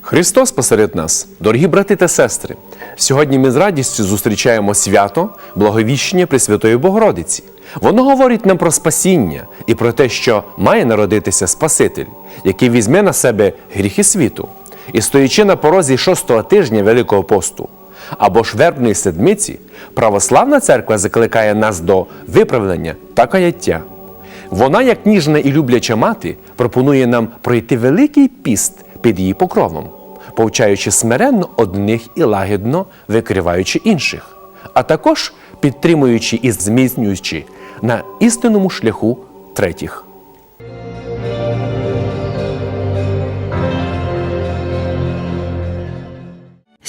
Христос посеред нас, дорогі брати та сестри. Сьогодні ми з радістю зустрічаємо свято Благовіщення Пресвятої Богородиці. Воно говорить нам про спасіння і про те, що має народитися Спаситель, який візьме на себе гріхи світу. І стоячи на порозі шостого тижня Великого посту або ж вербної седмиці, православна церква закликає нас до виправлення та каяття. Вона, як ніжна і любляча мати, пропонує нам пройти великий піст під її покровом, повчаючи смиренно одних і лагідно викриваючи інших, а також підтримуючи і зміцнюючи на істинному шляху третіх.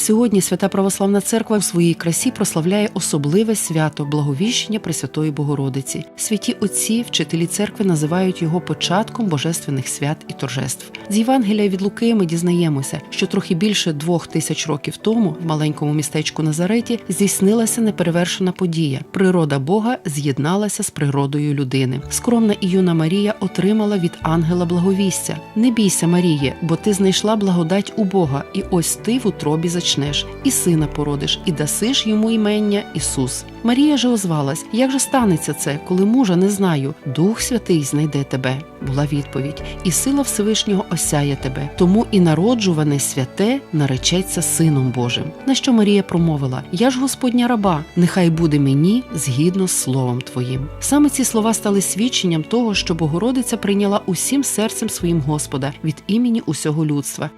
Сьогодні Свята Православна Церква в своїй красі прославляє особливе свято Благовіщення Пресвятої Богородиці. Святі отці, вчителі церкви називають його початком божественних свят і торжеств. З Євангелія від Луки ми дізнаємося, що трохи більше двох тисяч років тому в маленькому містечку Назареті здійснилася неперевершена подія. Природа Бога з'єдналася з природою людини. Скромна і юна Марія отримала від ангела благовістя. Не бійся, Маріє, бо ти знайшла благодать у Бога, і ось ти в утробі зачнеш, і сина породиш, і дасиш йому імення Ісус. Марія же озвалась: Як же станеться це, коли мужа не знаю? Дух Святий знайде тебе. Була відповідь, і сила Всевишнього осяє тебе. Тому і народжуване святе наречеться Сином Божим. На що Марія промовила: Я ж Господня раба, нехай буде мені згідно з словом Твоїм. Саме ці слова стали свідченням того, що Богородиця прийняла усім серцем своїм Господа від імені усього людства.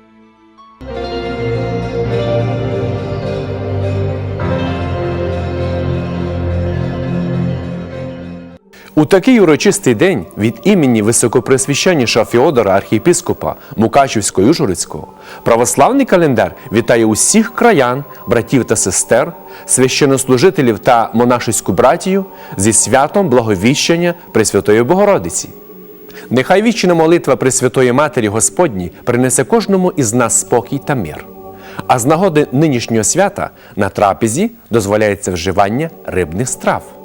У такий урочистий день від імені високопресвященнішого Феодора архієпископа Мукачівського Ужгородського православний календар вітає усіх краян, братів та сестер, священнослужителів та монашеську братію зі святом Благовіщення Пресвятої Богородиці. Нехай вічна молитва Пресвятої Матері Господній принесе кожному із нас спокій та мир. А з нагоди нинішнього свята на трапезі дозволяється вживання рибних страв.